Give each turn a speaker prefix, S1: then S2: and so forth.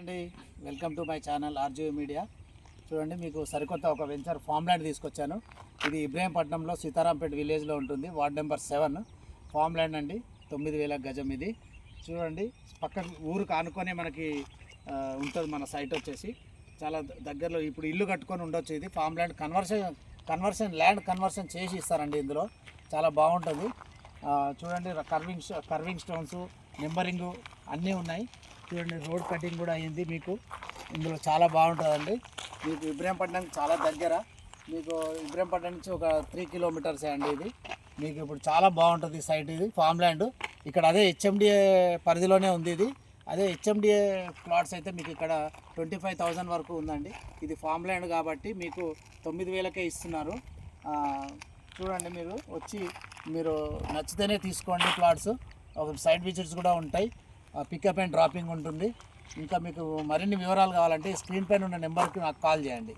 S1: అండి. Welcome to my channel RGV media చూడండి మీకు సరికొత్త ఒక వెంచర్ ఫామ్ ల్యాండ్ తీసుకొచ్చాను. ఇది ఇబ్రాహీంపట్నంలో సీతారాంపేట విలేజ్లో ఉంటుంది. Ward number seven farm land అండి. తొమ్మిది వేల గజం ఇది. చూడండి పక్కన ఊరుకు ఆనుకొని మనకి ఉంటుంది మన సైట్ వచ్చేసి. చాలా దగ్గరలో ఇప్పుడు ఇల్లు కట్టుకొని ఉండొచ్చు ఇది. Farm land conversion conversion land conversion చేసి ఇస్తారండి ఇందులో. చాలా బాగుంటుంది. చూడండి కర్వింగ్ కర్వింగ్ స్టోన్స్ నెంబరింగ్ అన్నీ ఉన్నాయి. చూడండి రోడ్ కటింగ్ కూడా అయ్యింది మీకు. ఇందులో చాలా బాగుంటుందండి. మీకు ఇబ్రాహీంపట్నం చాలా దగ్గర. మీకు ఇబ్రహీంపట్నం నుంచి ఒక త్రీ కిలోమీటర్స్ అండి ఇది. మీకు ఇప్పుడు చాలా బాగుంటుంది ఈ సైట్ ఇది ఫామ్ ల్యాండ్ ఇక్కడ అదే హెచ్ఎండిఏ పరిధిలోనే ఉంది ఇది. అదే హెచ్ఎండిఏ ప్లాట్స్ అయితే మీకు ఇక్కడ ట్వంటీ ఫైవ్ థౌజండ్ వరకు ఉందండి. ఇది ఫామ్ ల్యాండ్ కాబట్టి మీకు తొమ్మిది వేలకే ఇస్తున్నారు. చూడండి మీరు వచ్చి మీరు నచ్చితేనే తీసుకోండి ప్లాట్స్ ఒక సైడ్ విజిట్స్ కూడా ఉంటాయి. పికప్ అండ్ డ్రాపింగ్ ఉంటుంది. ఇంకా మీకు మరిన్ని వివరాలు కావాలంటే స్క్రీన్ పైన ఉన్న నెంబర్కి నాకు కాల్ చేయండి.